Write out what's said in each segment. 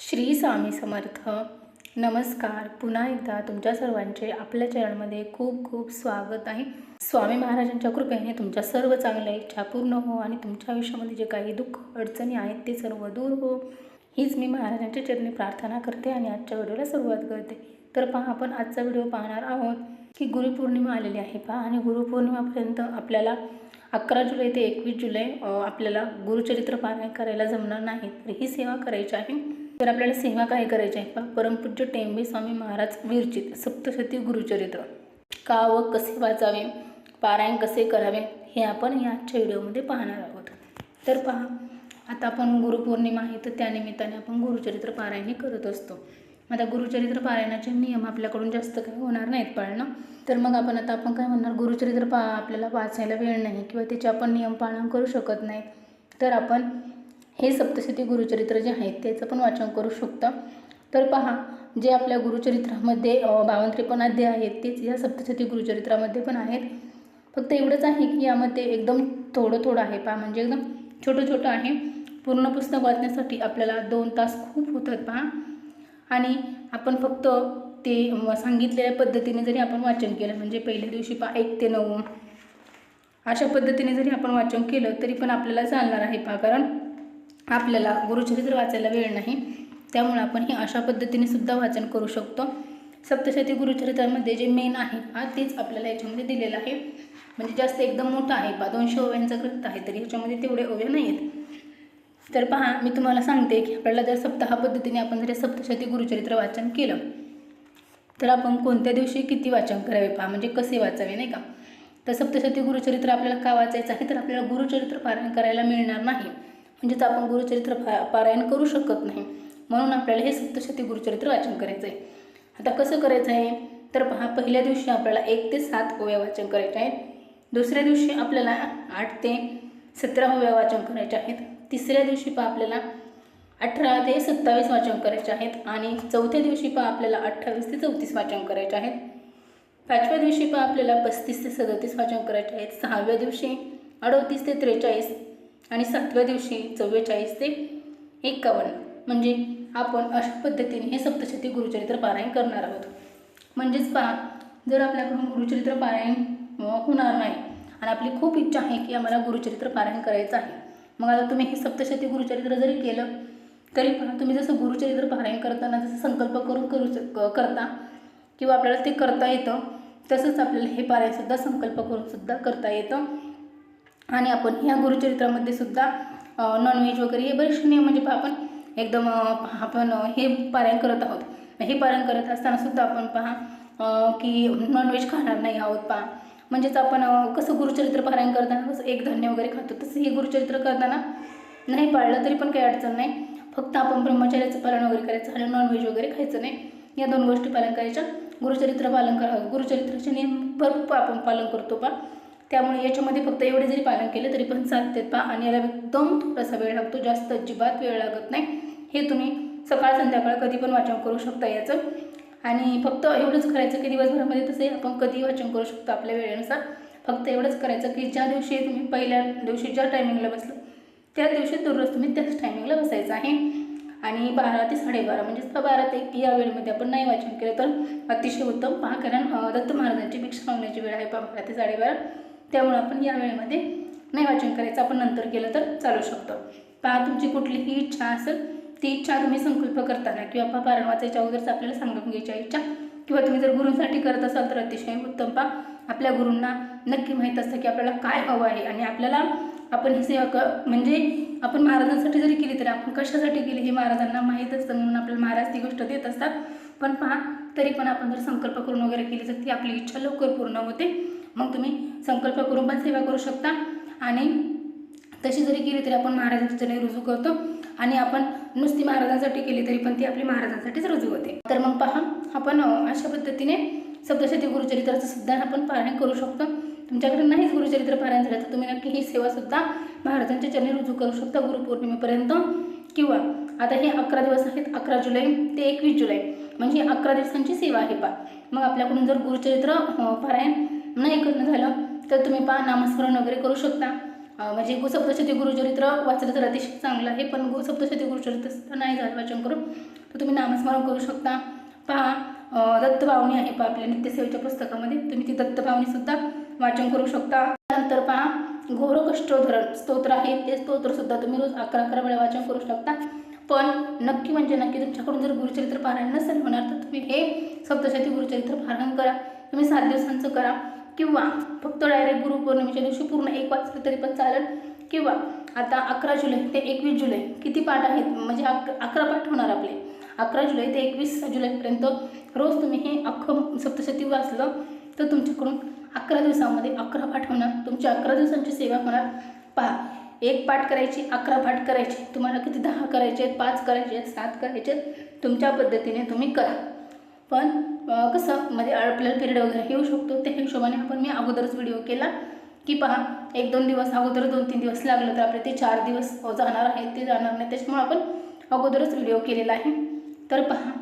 श्री स्वामी समर्थ. नमस्कार. पुन्हा एकदा तुमच्या सर्वांचे आपल्या चॅनलमध्ये खूप खूप स्वागत आहे. स्वामी महाराजांच्या कृपेने तुमच्या सर्व चांगल्या इच्छा पूर्ण हो आणि तुमच्या आयुष्यामध्ये जे काही दुःख अडचणी आहेत ते सर्व दूर हो. हीच मी महाराजांच्या चरणी प्रार्थना करते आणि आजच्या व्हिडिओला सुरुवात करते. तर पहा आपण आजचा व्हिडिओ पाहणार आहोत की गुरुपौर्णिमा आलेली आहे पहा. आणि गुरुपौर्णिमापर्यंत आपल्याला अकरा जुलै ते एकवीस जुलै आपल्याला गुरुचरित्र पारायण करायला जमणार नाही. तर ही सेवा करायची आहे. तर आपल्याला सेवा काय करायची आहे? पहा परमपूज्य टेंबे स्वामी महाराज विरचित सप्तशती गुरुचरित्र. का व कसे वाचावे? पारायण कसे करावे? हे आपण या आजच्या व्हिडिओमध्ये पाहणार आहोत. तर पहा आता आपण गुरुपौर्णिमा आहे तर त्यानिमित्ताने आपण गुरुचरित्र पारायण करत असतो. आता गुरुचरित्र पारायणाचे नियम आपल्याकडून जास्त काही होणार नाहीत पाळणं. तर मग आपण आता आपण काय म्हणणार? गुरुचरित्र पा आपल्याला वाचायला वेळ नाही किंवा त्याचे आपण नियम पालन करू शकत नाही तर आपण हे सप्तशती गुरुचरित्र जे आहेत त्याचं पण वाचन करू शकतो. तर पहा जे आपल्या गुरुचरित्रामध्ये अ, बावन्न त्रेपन्न अध्याय आहेत तेच या सप्तशती गुरुचरित्रामध्ये पण आहेत. फक्त एवढंच आहे की यामध्ये एकदम थोडं थोडं आहे. पहा म्हणजे एकदम छोटं छोटं आहे. पूर्ण पुस्तक वाचण्यासाठी आपल्याला दोन तास खूप होतात पहा. आणि आपण फक्त ते सांगितलेल्या पद्धतीने जरी आपण वाचन केलं म्हणजे पहिल्या दिवशी पहा एक ते नऊ. अशा पद्धतीने जरी आपण वाचन केलं तरी पण आपल्याला चालणार आहे पहा. कारण आपल्याला गुरुचरित्र वाचायला वेळ नाही त्यामुळे आपण हे अशा पद्धतीने सुद्धा वाचन करू शकतो. सप्तशती गुरुचरित्रामध्ये जे मेन आहे हा तेच आपल्याला याच्यामध्ये दिलेलं आहे. म्हणजे जास्त एकदम मोठा आहे पा दोनशे ओव्यांचा ग्रंथ आहे तरी ह्याच्यामध्ये तेवढे ओव्या नाही आहेत तर पहा मी तुम्हाला सांगते की आपल्याला जर सप्ताह पद्धतीने आपण जर सप्तशती गुरुचरित्र वाचन केलं तर आपण कोणत्या दिवशी किती वाचन करावे पहा? म्हणजे कसे वाचावे नाही का? तर सप्तशती गुरुचरित्र आपल्याला का वाचायचं आहे? तर आपल्याला गुरुचरित्र पारायण करायला मिळणार नाही. म्हणजेच आपण गुरुचरित्र पा पारायण करू शकत नाही. म्हणून आपल्याला हे सप्तशती गुरुचरित्र वाचन करायचं आहे. आता कसं करायचं आहे? तर पहा पहिल्या दिवशी आपल्याला एक ते सात ओव्या वाचन करायचे आहेत. दुसऱ्या दिवशी आपल्याला आठ ते सतरा ओव्या वाचन करायचे आहेत. तिसऱ्या दिवशी पहा आपल्याला अठरा ते सत्तावीस वाचन करायचे आहेत. आणि चौथ्या दिवशी पहा आपल्याला अठ्ठावीस ते चौतीस वाचन करायचे आहेत. पाचव्या दिवशी पहा आपल्याला पस्तीस ते सदतीस वाचन करायचे आहेत. सहाव्या दिवशी अडतीस ते त्रेचाळीस आणि सातव्या दिवशी चव्वेचाळीस ते एकावन्न. म्हणजे आपण अशा पद्धतीने हे सप्तशती गुरुचरित्र पारायण करणार आहोत. म्हणजेच पहा जर आपल्याकडून गुरुचरित्र पारायण होणार नाही आणि आपली खूप इच्छा आहे की आम्हाला गुरुचरित्र पारायण करायचं आहे मग आता तुम्ही हे सप्तशती गुरुचरित्र जरी केलं तरी पहा तुम्ही जसं गुरुचरित्र पारायण करताना जसं संकल्प करून करू करता किंवा आपल्याला ते करता येतं तसंच आपल्याला हे पारायणसुद्धा संकल्प करूनसुद्धा करता येतं. आणि आपण ह्या गुरुचरित्रामध्ये सुद्धा नॉनव्हेज वगैरे हे बरेचसे नियम म्हणजे पहा आपण एकदम आपण हे पारायण करत आहोत. हे पारायण करत असताना सुद्धा आपण पहा की नॉनव्हेज खाणार नाही आहोत पहा. म्हणजेच आपण कसं गुरुचरित्र पारायण करताना कसं एक धान्य वगैरे खातो तसं हे गुरुचरित्र करताना नाही पाळलं तरी पण काही अडचण नाही. फक्त आपण ब्रह्मचर्याचं पालन वगैरे करायचं आणि नॉनव्हेज वगैरे खायचं नाही. या दोन गोष्टी पालन करायच्या. गुरुचरित्र पालन करा गुरुचरित्राचे नियम भरपूर आपण पालन करतो पा त्यामुळे याच्यामध्ये फक्त एवढे जरी पालन केलं तरी पण चालते. पा आणि याला एकदम थोडासा वेळ लागतो. जास्त अजिबात वेळ लागत नाही. हे तुम्ही सकाळ संध्याकाळ कधी पण वाचन करू शकता याचं. आणि फक्त एवढंच करायचं की दिवसभरामध्ये तसे आपण कधी वाचन करू शकतो आपल्या वेळेनुसार. फक्त एवढंच करायचं की ज्या दिवशी तुम्ही पहिल्या दिवशी ज्या टायमिंगला बसलं त्या दिवशी दररोज तुम्ही त्याच टायमिंगला बसायचं आहे. आणि बारा ते साडेबारा म्हणजेच बारा ते एक या वेळेमध्ये आपण नाही वाचन केलं तर अतिशय उत्तम. पहा कारण दत्त महाराजांची भिक्षा मागण्याची वेळ आहे पहा बारा ते साडेबारा. त्यामुळे आपण या वेळेमध्ये नाही वाचन करायचं. आपण नंतर केलं तर चालू शकतो. पहा तुमची कुठलीही इच्छा असेल ती इच्छा तुम्ही संकल्प करताना किंवा पहा पारण वाचायच्या अगोदरच आपल्याला सांगून घ्यायची इच्छा. किंवा तुम्ही जर गुरूंसाठी करत असाल तर अतिशय उत्तम. पहा आपल्या गुरूंना नक्की माहीत असतं की आपल्याला काय हवं आहे आणि आपल्याला आपण ही सेवा क म्हणजे आपण महाराजांसाठी जरी केली तरी आपण कशासाठी केली हे महाराजांना माहीत असतं म्हणून आपल्याला महाराज ती गोष्ट देत असतात. पण पहा तरी पण आपण जर संकल्प करून वगैरे केली तर ती आपली इच्छा लवकर पूर्ण होते. मग तुम्ही संकल्प करून पण सेवा करू शकता. आणि तशी जरी केली तरी आपण महाराजांची चरणी रुजू करतो. आणि आपण नुसती महाराजांसाठी केली तरी पण ती आपली महाराजांसाठीच रुजू होते. तर मग पहा आपण अशा पद्धतीने सप्तशती गुरुचरित्राचं सुद्धा आपण पारायण करू शकतो. तुमच्याकडे नाहीच गुरुचरित्र पारायण झालं तर तुम्ही नक्की ही सेवासुद्धा महाराजांच्या चरणी रुजू करू शकता गुरुपौर्णिमेपर्यंत. किंवा आता हे अकरा दिवस आहेत अकरा जुलै ते एकवीस जुलै. म्हणजे अकरा दिवसांची सेवा आहे पा मग आपल्याकडून जर गुरुचरित्र पारायण नाही करणं झालं तर तुम्ही पहा नामस्मरण वगैरे करू शकता. म्हणजे गोसप्तशती गुरुचरित्र वाचलं तर अतिशय चांगलं आहे पण गोसप्तशती गुरुचरित्र नाही झालं वाचन करून. तर तुम्ही नामस्मरण करू शकता. पहा दत्तभावनी आहे पहा आपल्या नित्यसेवेच्या पुस्तकामध्ये. तुम्ही ती दत्तभावनीसुद्धा वाचन करू शकता. त्यानंतर पहा घोरकष्टोधरण स्तोत्र आहे ते स्तोत्रसुद्धा तुम्ही रोज अकरा अकरा वेळा वाचन करू शकता. पण नक्की म्हणजे नक्की तुमच्याकडून जर गुरुचरित्र पारायण नसेल होणार तर तुम्ही हे सप्तशती गुरुचरित्र पारायण करा. तुम्ही सात दिवसांचं करा. किंवा फक्त डायरेक्ट गुरुपौर्णिमेच्या दिवशी पूर्ण एक वाजलं तरी पण चालेल. किंवा आता अकरा जुलै ते एकवीस जुलै किती पाठ आहेत? म्हणजे अक अकरा पाठ होणार आपले. अकरा जुलै ते एकवीस जुलैपर्यंत रोज तुम्ही हे अख्खं सप्तशती वाचलं तर तुमच्याकडून अकरा दिवसामध्ये अकरा पाठ होणार. तुमच्या अकरा दिवसांची सेवा होणार. पहा एक पाठ करायची अकरा पाठ करायचे. तुम्हाला किती दहा करायचे आहेत पाच करायचे आहेत सात करायचे आहेत तुमच्या पद्धतीने तुम्ही करा. पण कसं म्हणजे आपल्याला पिरियड वगैरे येऊ शकतो. त्या हिशोबाने आपण मी अगोदरच व्हिडिओ केला. की पहा एक दोन दिवस अगोदर दोन तीन दिवस लागलं तर आपले ते चार दिवस जाणार आहेत ते जाणार नाही. त्याच्यामुळे आपण अगोदरच व्हिडिओ केलेला आहे. तर पहा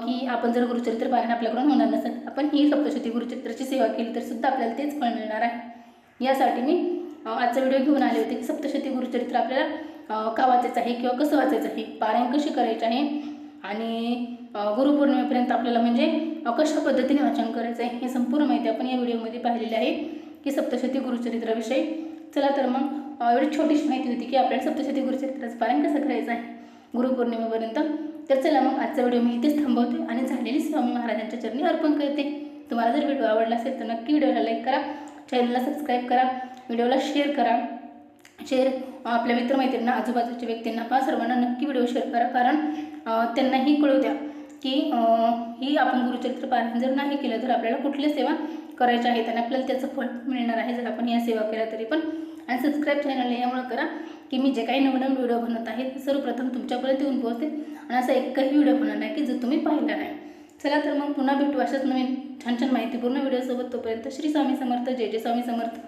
की आपण जर गुरुचरित्र पारायण आपल्याकडून होणार नसेल आपण ही सप्तशती गुरुचरित्राची सेवा केली तर सुद्धा आपल्याला तेच फळ मिळणार आहे. यासाठी मी आजचा व्हिडिओ घेऊन आले होते की सप्तशती गुरुचरित्र आपल्याला का वाचायचं आहे किंवा कसं वाचायचं आहे पारायण कशी करायची आहे आणि गुरुपौर्णिमेपर्यंत आपल्याला म्हणजे कशा पद्धतीने वाचन करायचं आहे हे संपूर्ण माहिती आपण या व्हिडिओमध्ये पाहिलेली आहे की सप्तशती गुरुचरित्राविषयी. चला तर मग एवढी छोटीशी माहिती होती की आपल्याला सप्तशती गुरुचरित्राचं पालन कसं करायचं आहे गुरुपौर्णिमेपर्यंत. तर चला मग आजचा व्हिडिओ मी इथेच थांबवते आणि झालेली स्वामी महाराजांच्या चरणी अर्पण करते. तुम्हाला जर व्हिडिओ आवडला असेल तर नक्की व्हिडिओला लाईक करा चॅनलला सबस्क्राईब करा व्हिडिओला शेअर करा. शेअर आपल्या मित्रमैत्रिणींना आजूबाजूच्या व्यक्तींना पहा. सर्वांना नक्की व्हिडिओ शेअर करा. कारण त्यांनाही कळू द्या की ही आपण गुरुचरित्र पारायण जर नाही केलं तर आपल्याला कुठल्या सेवा करायच्या आहेत आणि आपल्याला त्याचं फळ मिळणार आहे जर आपण या सेवा केल्या तरी पण. आणि सबस्क्राईब चॅनल यामुळं करा की मी जे काही नवनवीन व्हिडिओ बनवत आहे सर्वप्रथम तुमच्यापर्यंत येऊन पोहोचते आणि असा एकही व्हिडिओ होणार नाही की जो तुम्ही पाहिला नाही. चला तर मग पुन्हा भेटू अशाच नवीन छान छान माहितीपूर्ण व्हिडिओसोबत. तोपर्यंत श्री स्वामी समर्थ. जय जय स्वामी समर्थ.